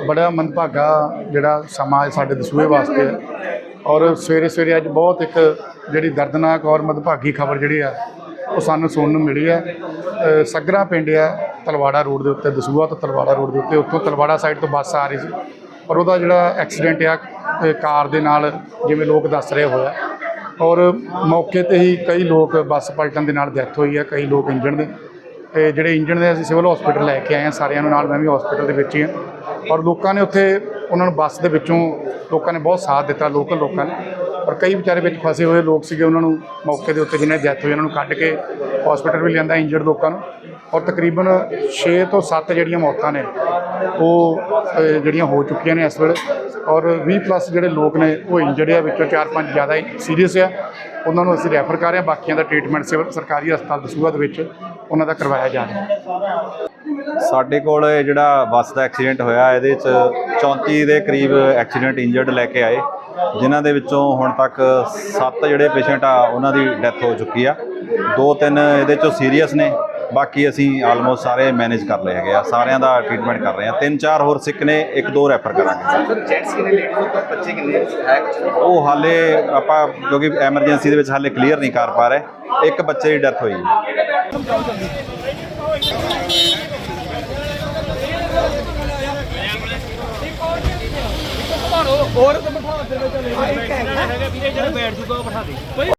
ਬੜਾ ਮੰਦਭਾਗਾ ਜਿਹੜਾ ਸਮਾਜ ਸਾਡੇ ਦਸੂਹੇ ਵਾਸਤੇ। ਹੈ ਔਰ ਸਵੇਰੇ ਸਵੇਰੇ ਅੱਜ ਬਹੁਤ ਇੱਕ ਜਿਹੜੀ ਦਰਦਨਾਕ ਔਰ ਮਦਭਾਗੀ ਖਬਰ ਜਿਹੜੀ ਆ ਉਹ ਸਾਨੂੰ ਸੁਣਨ ਨੂੰ ਮਿਲੀ ਹੈ। ਅ, ਸਗਰਾ ਪਿੰਡ ਆ ਤਲਵਾੜਾ ਰੋਡ ਦੇ ਉੱਤੇ ਦਸੂਹਾ ਤੋਂ ਤਲਵਾੜਾ ਰੋਡ ਦੇ ਉੱਤੇ ਉੱਥੋਂ ਤਲਵਾੜਾ ਸਾਈਡ ਤੋਂ ਬੱਸ ਆ ਰਹੀ ਸੀ। ਔਰ ਉਹਦਾ ਜਿਹੜਾ ਐਕਸੀਡੈਂਟ ਆ ਕਾਰ ਦੇ ਨਾਲ ਜਿਵੇਂ ਲੋਕ ਦੱਸ ਰਹੇ ਹੋਇਆ ਔਰ ਮੌਕੇ ਤੇ ਹੀ ਕਈ ਲੋਕ ਬੱਸ ਪਲਟਣ ਦੇ ਨਾਲ ਡੈਥ ਹੋਈ ਹੈ ਕਈ ਲੋਕ ਇੰਜਣ ਦੇ ਤੇ ਜਿਹੜੇ ਇੰਜਣ ਦੇ ਅਸੀਂ ਸਿਵਲ ਹਸਪੀਟਲ ਲੈ ਕੇ ਆਏ ਹਾਂ, ਸਾਰਿਆਂ ਨੂੰ ਨਾਲ ਮੈਂ ਵੀ ਹਸਪੀਟਲ ਦੇ ਵਿੱਚ ਹੀ ਹਾਂ। ਔਰ ਲੋਕਾਂ ਨੇ ਉੱਥੇ, ਉਹਨਾਂ ਨੂੰ ਬੱਸ ਦੇ ਵਿੱਚੋਂ ਲੋਕਾਂ ਨੇ ਬਹੁਤ ਸਾਥ ਦਿੱਤਾ ਲੋਕਲ ਲੋਕਾਂ ਨੇ। ਔਰ ਕਈ ਵਿਚਾਰੇ ਵਿੱਚ ਫਸੇ ਹੋਏ ਲੋਕ ਸੀਗੇ, ਉਹਨਾਂ ਨੂੰ ਮੌਕੇ ਦੇ ਉੱਤੇ ਜਿਹਨਾਂ ਦੀ ਡੈਥ ਹੋਈ ਉਹਨਾਂ ਨੂੰ ਕੱਢ ਕੇ ਹਸਪੀਟਲ ਵੀ ਲਿਆਂਦਾ ਇੰਜਰਡ ਲੋਕਾਂ ਨੂੰ। ਔਰ ਤਕਰੀਬਨ 6 ਤੋਂ 7 ਜਿਹੜੀਆਂ ਮੌਤਾਂ ਨੇ ਉਹ ਜਿਹੜੀਆਂ ਹੋ ਚੁੱਕੀਆਂ ਨੇ ਇਸ ਵੇਲੇ। ਔਰ 20 ਪਲੱਸ ਜਿਹੜੇ ਲੋਕ ਨੇ, ਉਹ ਇੰਜਰਡ ਆ, ਵਿੱਚੋਂ 4-5 ਜ਼ਿਆਦਾ ਹੀ ਸੀਰੀਅਸ ਆ। ਉਹਨਾਂ ਨੂੰ ਅਸੀਂ ਰੈਫਰ ਕਰ ਰਹੇ ਹਾਂ। ਬਾਕੀਆਂ ਦਾ ਟ੍ਰੀਟਮੈਂਟ ਸਿਵਲ, ਸਰਕਾਰੀ ਹਸਪਤਾਲ ਦਸੂਹਾ ਦੇ ਵਿੱਚ ਉਹਨਾਂ ਦਾ ਕਰਵਾਇਆ ਜਾ ਰਿਹਾ ਸਾਡੇ ਕੋਲ ਜਿਹੜਾ ਬੱਸ ਦਾ ਐਕਸੀਡੈਂਟ ਹੋਇਆ, ਇਹਦੇ ਚ 34 ਦੇ ਕਰੀਬ ਐਕਸੀਡੈਂਟ ਇੰਜਰਡ ਲੈ ਕੇ ਆਏ, ਜਿਨ੍ਹਾਂ ਦੇ ਵਿੱਚੋਂ ਹੁਣ ਤੱਕ 7 ਜਿਹੜੇ ਪੇਸ਼ੈਂਟ ਆ, ਉਹਨਾਂ ਦੀ ਡੈਥ ਹੋ ਚੁੱਕੀ ਆ। ਦੋ ਤਿੰਨ ਇਹਦੇ ਚੋਂ ਸੀਰੀਅਸ ਨੇ। ਬਾਕੀ ਅਸੀਂ ਆਲਮੋਸਟ ਸਾਰੇ ਮੈਨੇਜ ਕਰ ਲਏ ਹੈਗੇ ਆ। ਸਾਰਿਆਂ ਦਾ ਟ੍ਰੀਟਮੈਂਟ ਕਰ ਰਹੇ ਆ। ਤਿੰਨ ਚਾਰ ਹੋਰ ਸਿੱਕ ਨੇ ਇੱਕ ਦੋ ਰੈਫਰ ਕਰਾਂਗੇ। ਸਰ ਜੈਂਟਸ ਕਿੰਨੇ ਲੇਡੀਜ਼ ਤੇ ਬੱਚੇ ਕਿੰਨੇ ਹੈ ਉਹ ਹਾਲੇ ਆਪਾਂ ਕਿਉਂਕਿ ਐਮਰਜੈਂਸੀ ਦੇ ਵਿੱਚ ਹਾਲੇ ਕਲੀਅਰ ਨਹੀਂ ਕਰ ਪਾ ਰਹੇ। ਇੱਕ ਬੱਚੇ ਦੀ ਡੈਥ ਹੋਈ। ਔਰ ਤੇ ਬਿਠਾ ਦੇ। ਚਲੇ ਇੱਕ ਹੈ ਵੀਰੇ ਜਿਹੜਾ ਬੈਠ ਜੂਗਾ ਉਹ ਬਿਠਾ ਦੇ।